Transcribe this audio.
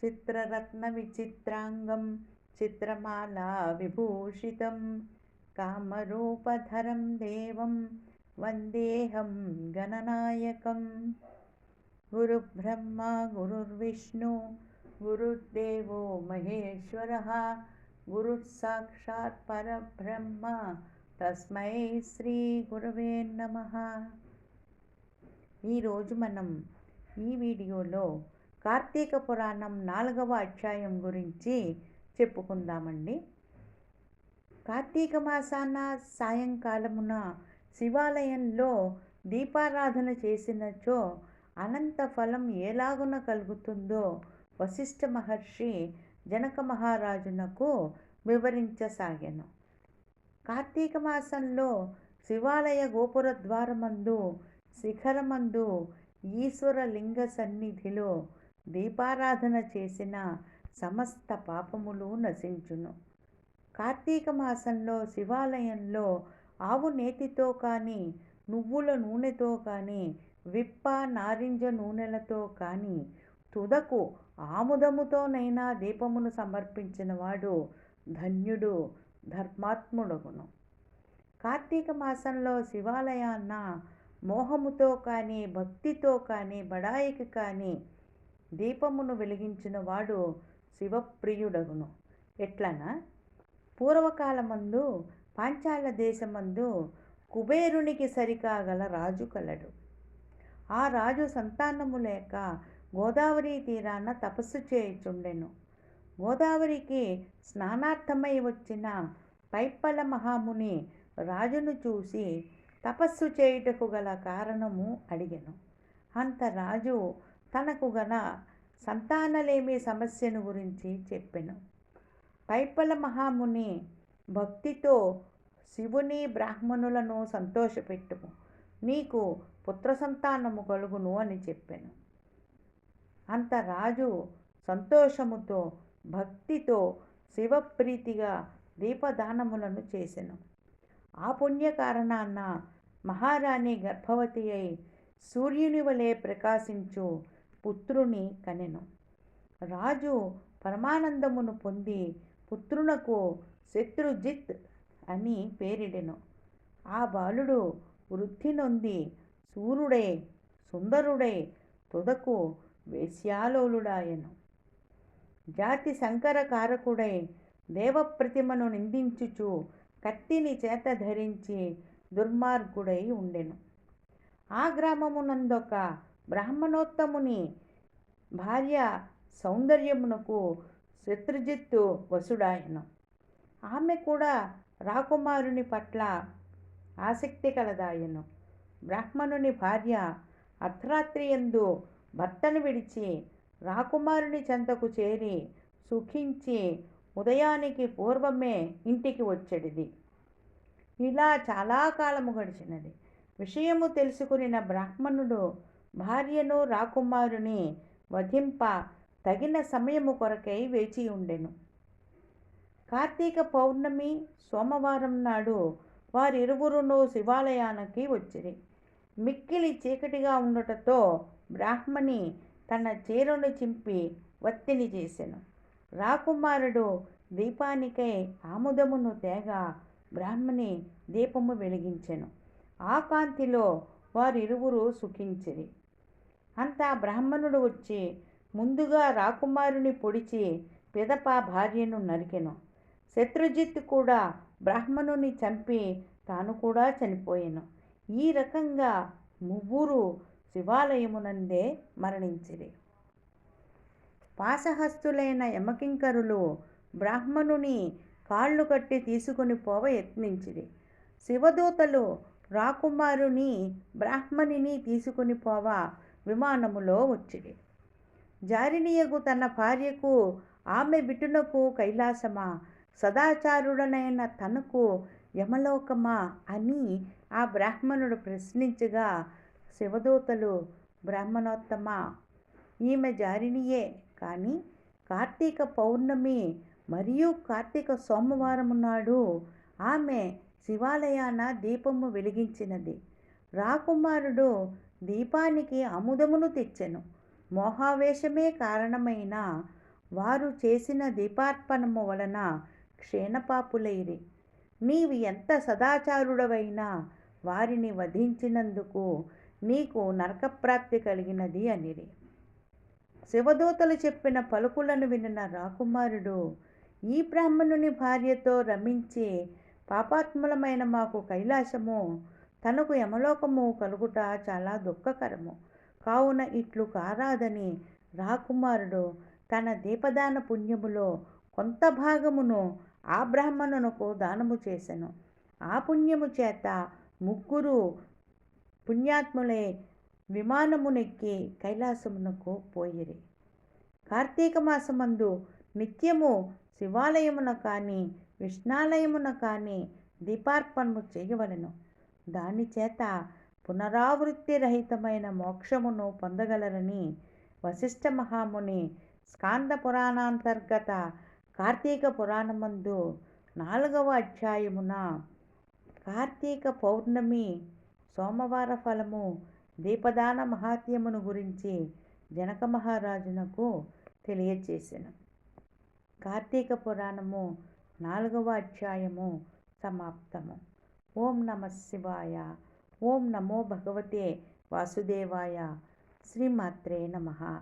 चित्ररत्नविचित्राङ्गं चित्रमाला विभूषितं कामरूपधरं देवं वन्देऽहं गणनायकं गुरुब्रह्मा गुरुर्विष्णु गुरुर्देवो महेश्वरः गुरुः साक्षात् परब्रह्म తస్మై శ్రీ గురవే నమ ఈరోజు మనం ఈ వీడియోలో కార్తీక పురాణం నాలుగవ అధ్యాయం గురించి చెప్పుకుందామండి. కార్తీక మాసాన సాయంకాలమున శివాలయంలో దీపారాధన చేసినచో అనంత ఫలం ఎలాగున కలుగుతుందో వశిష్ఠ మహర్షి జనక మహారాజునకు వివరించసాగాను. కార్తీక మాసంలో శివాలయ గోపుర ద్వారమందు శిఖరమందు ఈశ్వర లింగ సన్నిధిలో దీపారాధన చేసిన సమస్త పాపములు నశించును. కార్తీక మాసంలో శివాలయంలో ఆవు నేతితో కానీ నువ్వుల నూనెతో కానీ విప్ప నారింజ నూనెలతో కానీ తుదకు ఆముదముతోనైనా దీపమును సమర్పించిన వాడు ధన్యుడు ధర్మాత్ముడగును. కార్తీక మాసంలో శివాలయాన్న మోహముతో కానీ భక్తితో కానీ బడాయికి కానీ దీపమును వెలిగించిన వాడు శివప్రియుడగును. ఎట్లనా? పూర్వకాలమందు పాంచాల దేశమందు కుబేరునికి సరికాగల రాజు కలడు. ఆ రాజు సంతానము లేక గోదావరి తీరాన తపస్సు చేయుచుండెను. గోదావరికి స్నానార్థమై వచ్చిన పైప్పల మహాముని రాజును చూసి తపస్సు చేయుటకు గల కారణము అడిగెను. అంత రాజు తనకు గల సంతానలేమి సమస్యను గురించి చెప్పెను. పైపల మహాముని భక్తితో శివుని బ్రాహ్మణులను సంతోషపెట్టుము. నీకు పుత్ర సంతానము కలుగును అని చెప్పాను. అంత రాజు సంతోషముతో భక్తితో శివప్రీతిగా దీపదానములను చేసెను. ఆ పుణ్య కారణాన మహారాణి గర్భవతి అయి సూర్యుని వలె ప్రకాశించు పుత్రుని కనెను. రాజు పరమానందమును పొంది పుత్రునకు శత్రుజిత్ అని పేరిడెను. ఆ బాలుడు వృద్ధి నొంది సూర్యుడే సుందరుడై తుదకు వేశ్యాలోలుడాయను. జాతి సంకరకారకుడై దేవప్రతిమను నిందించుచు కత్తిని చేత ధరించి దుర్మార్గుడై ఉండెను. ఆ గ్రామమునందొక బ్రాహ్మణోత్తముని భార్య సౌందర్యమునకు శత్రుజిత్తు వసుడాయను. ఆమె కూడా రాకుమారుని పట్ల ఆసక్తి కలదాయను. బ్రాహ్మణుని భార్య అర్ధరాత్రియందు భర్తను విడిచి రాకుమారుని చెంతకు చేరి సుఖించి ఉదయానికి పూర్వమే ఇంటికి వచ్చేడిది. ఇలా చాలా కాలము గడిచినది. విషయము తెలుసుకునిన బ్రాహ్మణుడు భార్యను రాకుమారుని వధింప తగిన సమయము కొరకై వేచి ఉండెను. కార్తీక పౌర్ణమి సోమవారం నాడు వారిరువురును శివాలయానికి వచ్చిరి. మిక్కిలి చీకటిగా ఉండటంతో బ్రాహ్మణి తన చీరను చింపి వత్తిని చేసెను. రాకుమారుడు దీపానికై ఆముదమును తేగా బ్రాహ్మణి దీపము వెలిగించెను. ఆ కాంతిలో వారిరువురు సుఖించిరి. అంతా బ్రాహ్మణుడు వచ్చి ముందుగా రాకుమారుని పొడిచి పిదప భార్యను నరికెను. శత్రుజిత్ కూడా బ్రాహ్మణుని చంపి తాను కూడా చనిపోయాను. ఈ రకంగా ముగ్గురు శివాలయమునందే మరణించిరి. పాసహస్తులైన యమకింకరులు బ్రాహ్మణుని కాళ్ళు కట్టి తీసుకుని పోవ యత్నించిరి. శివదూతలు రాకుమారుని బ్రాహ్మణిని తీసుకుని పోవ విమానములో వచ్చిరి. జారినియగు తన భార్యకు ఆమె విటునకు కైలాసమా? సదాచారుడనైన తనకు యమలోకమా? అని ఆ బ్రాహ్మణుడు ప్రశ్నించగా శివదూతలు బ్రాహ్మణోత్తమ ఈమె జారినియే. కానీ కార్తీక పౌర్ణమి మరియు కార్తీక సోమవారం నాడు ఆమె శివాలయాన దీపము వెలిగించినది. రాకుమారుడు దీపానికి అముదమును తెచ్చెను. మోహావేశమే కారణమైన వారు చేసిన దీపార్పణము వలన క్షీణపాపులైరి. నీవు ఎంత సదాచారుడవైనా వారిని వధించినందుకు నీకు నరకప్రాప్తి కలిగినది అనిరి. శివదూతలు చెప్పిన పలుకులను వినిన రాకుమారుడు ఈ బ్రాహ్మణుని భార్యతో రమించి పాపాత్ములమైన మాకు కైలాసము తనకు యమలోకము కలుగుట చాలా దుఃఖకరము. కావున ఇట్లు కారాదని రాకుమారుడు తన దీపదాన పుణ్యములో కొంత భాగమును ఆ బ్రాహ్మణునకు దానము చేసెను. ఆ పుణ్యము చేత ముగ్గురు పుణ్యాత్ములే విమానమునెక్కి కైలాసమునకు పోయిరి. కార్తీక మాసమందు నిత్యము శివాలయమున కానీ విష్ణాలయమున కానీ దీపార్పణము చేయవలెను. దాని చేత పునరావృత్తి రహితమైన మోక్షమును పొందగలరని వశిష్ఠ మహాముని స్కాంద పురాణాంతర్గత కార్తీక పురాణమందు నాలుగవ అధ్యాయమున కార్తీక పౌర్ణమి సోమవార ఫలము దీపదాన మహాత్యమును గురించి జనక మహారాజునకు తెలియచేసెను. కార్తీక పురాణము నాలుగవ అధ్యాయము సమాప్తము. ఓం నమ శివాయ. ఓం నమో భగవతే వాసుదేవాయ. శ్రీమాత్రే నమ.